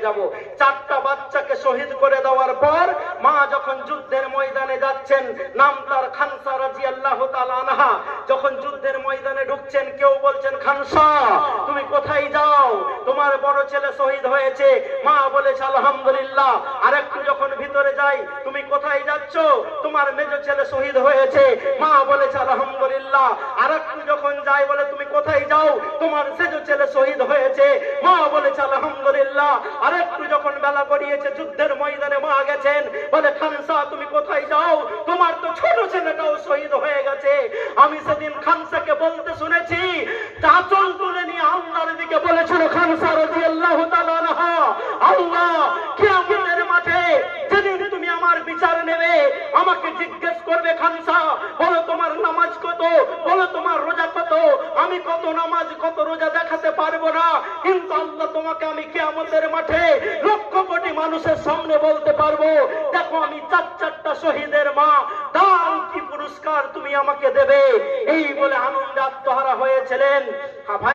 যাব। চারটা বাচ্চাকে শহীদ করে দেওয়ার পর মা যখন যুদ্ধের ময়দানে যাচ্ছেন, নাম তার খানসা রাজি আল্লাহ আনহা। যখন যুদ্ধের ময়দানে ঢুকছেন, কেউ বলছেন, খানসা, তুমি কোথায় যাও? তোমার বড় ছেলে শহীদ হয়েছে। মা বলেছে, আলহামদুলিল্লাহ। আর একটু যখন ভিতরে যাই, তুমি কোথায় যাচ্ছ? তোমার মেজ ছেলে শহীদ হয়েছে। মা বলেছে, আলহামদুলিল্লাহ। আর একটু যখন যাই, বলে, তুমি কোথায় যাও? তোমার সেজ ছেলে শহীদ হয়েছে। মা বলেছে, আলহামদুলিল্লাহ। একটু যখন বেলা গড়িয়েছে, যুদ্ধের ময়দানে মা গেছেন, বলে, খানসা, তুমি কোথায় যাও? তোমার তো ছোট ছেলেটাও শহীদ হয়ে গেছে। আমি সেদিন খানসাকে বলতে শুনেছি, চাচল তুলে নিয়ে আল্লাহর দিকে বলেছিল, খানসা রাজি আল্লাহ আল্লাহ, কিয়ামতের মাঠে যেদিন তুমি আমার বিচার নেবে, আমাকে জিজ্ঞেস করবে, খানসা, বলো তোমার নামাজ কত? বলো তোমার রোজা কত? আমি কত নামাজ, কত রোজা না আল্লাহ তোমাকে আমি কিয়ামতের মাঠে লক্ষ কোটি মানুষের সামনে বলতে পারব, দেখো আমি চার চারটা শহীদের মা দাও কি পুরস্কার তুমি আমাকে দেবে? এই বলে আনন্দে আত্মহারা হয়েছিলেন। হ্যাঁ